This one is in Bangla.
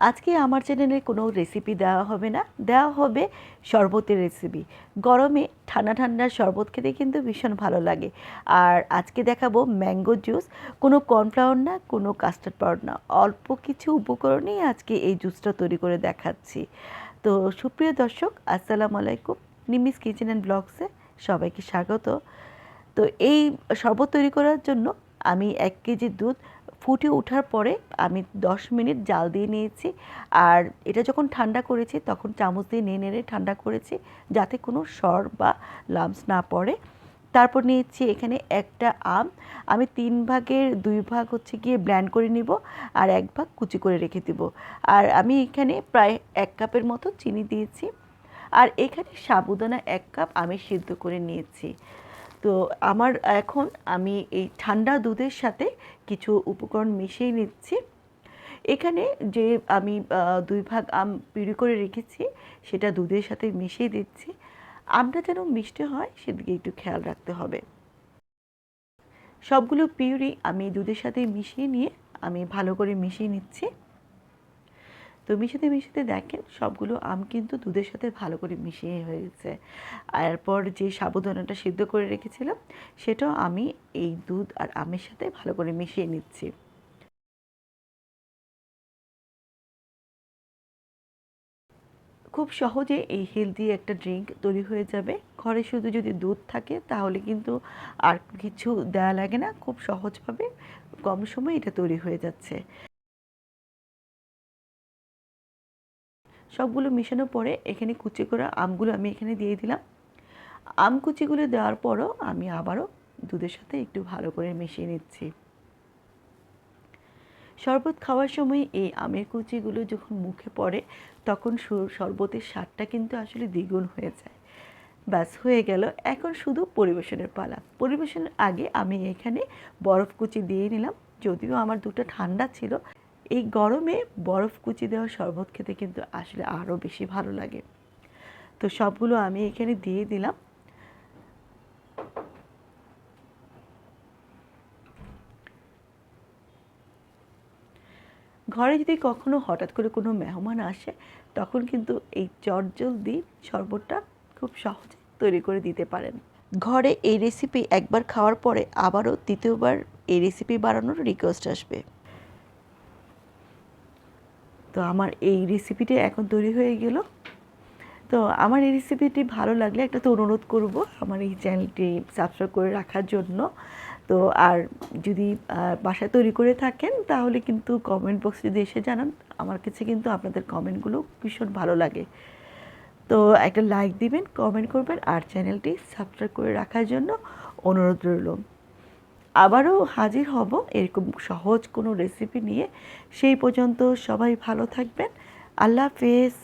আজকে আমার চ্যানেলে কোনো রেসিপি দেওয়া হবে না। দেওয়া হবে শরবতের রেসিপি গরমে ঠান্ডা ঠান্ডা শরবত খেতে কিন্তু ভীষণ ভালো লাগে। আর আজকে দেখাবো ম্যাঙ্গো জুস কোনো কর্নফ্লাওয়ার না, কোনো কাস্টার্ড পাউডার না। অল্প কিছু উপকরণেই আজকে এই জুসটা তৈরি করে দেখাচ্ছি। তো সুপ্রিয় দর্শক, আসসালামু আলাইকুম। নিমিস কিচেন অ্যান্ড ব্লগসে সবাইকে স্বাগত। তো এই শরবত তৈরি করার জন্য আমি এক কেজি দুধ ফুটে ওঠার পরে আমি দশ মিনিট জাল দিয়ে নিয়েছি। আর এটা যখন ঠান্ডা করেছি, তখন চামচ দিয়ে নেড়ে নেড়ে ঠান্ডা করেছি যাতে কোনো সর বা লামস না পড়ে। তারপর নিয়েছি এখানে একটা আম। আমি তিন ভাগের দুই ভাগ হচ্ছে গিয়ে ব্ল্যান্ড করে নিব আর এক ভাগ কুচি করে রেখে দিব। আর আমি এখানে প্রায় এক কাপের মতো চিনি দিয়েছি। আর এখানে সাবুদানা এক কাপ আমি সিদ্ধ করে নিয়েছি। তো আমার এখন আমি এই ঠান্ডা দুধের সাথে কিছু উপকরণ মিশিয়ে নিচ্ছি। এখানে যে আমি দুই ভাগ আম পিউরি করে রেখেছি, সেটা দুধের সাথে মিশিয়ে দিচ্ছি। আমটা যেন মিষ্টি হয়, সেদিকে একটু খেয়াল রাখতে হবে। সবগুলো পিউরি আমি দুধের সাথে মিশিয়ে নিয়ে আমি ভালো করে মিশিয়ে নিচ্ছি। তো মিশাতে মিশাতে দেখেন, সবগুলো আম কিন্তু দুধের সাথে ভালো করে মিশিয়ে হয়ে গেছে এরপর যে সাবুদানাটা সিদ্ধ করে রেখেছিলাম, সেটাও আমি এই দুধ আর আমের সাথে ভালো করে মিশিয়ে নিচ্ছি। খুব সহজে এই হেলদি একটা ড্রিঙ্ক তৈরি হয়ে যাবে। ঘরে শুধু যদি দুধ থাকে, তাহলে কিন্তু আর কিছু দেওয়া লাগে না। খুব সহজভাবে কম সময়ে এটা তৈরি হয়ে যাচ্ছে। সবগুলো মেশানোর পরে এখানে কুচি করা আমগুলো আমি এখানে দিয়ে দিলাম। আম কুচিগুলো দেওয়ার পরও আমি আবারও দুধের সাথে একটু ভালো করে মিশিয়ে নিচ্ছি। শরবত খাওয়ার সময় এই আমের কুচিগুলো যখন মুখে পড়ে, তখন শরবতের স্বাদটা কিন্তু আসলে দ্বিগুণ হয়ে যায়। ব্যাস, হয়ে গেল। এখন শুধু পরিবেশনের পালা। পরিবেশনের আগে আমি এখানে বরফ কুচি দিয়ে নিলাম। যদিও আমার দুটো ঠান্ডা ছিল এই গরমে বরফ কুচি দেওয়া শরবত খেতে কিন্তু আসলে আরও বেশি ভালো লাগে। তো সবগুলো আমি এখানে দিয়ে দিলাম। ঘরে যদি কখনো হঠাৎ করে কোনো মেহমান আসে, তখন কিন্তু এই চটজলদি শরবতটা খুব সহজে তৈরি করে দিতে পারেন। ঘরে এই রেসিপি একবার খাওয়ার পরে আবারও দ্বিতীয়বার এই রেসিপি বানানোর রিকোয়েস্ট আসবে। তো আমার এই রেসিপিটি এখন তৈরি হয়ে গেল। তো আমার এই রেসিপিটি ভালো লাগলে একটা তো অনুরোধ করব আমার এই চ্যানেলটি সাবস্ক্রাইব করে রাখার জন্য। তো আর যদি বাসায় তৈরি করে থাকেন তাহলে কিন্তু কমেন্ট বক্সে যদি এসে জানান, আমার কাছে কিন্তু আপনাদের কমেন্টগুলো ভীষণ ভালো লাগে। তো একটা লাইক দিবেন কমেন্ট করবেন আর চ্যানেলটি সাবস্ক্রাইব করে রাখার জন্য অনুরোধ রইল। আবারও হাজির হব। এরকম সহজ কোনো রেসিপি নিয়ে। সেই পর্যন্ত সবাই ভালো থাকবেন। আল্লাহ হাফেজ।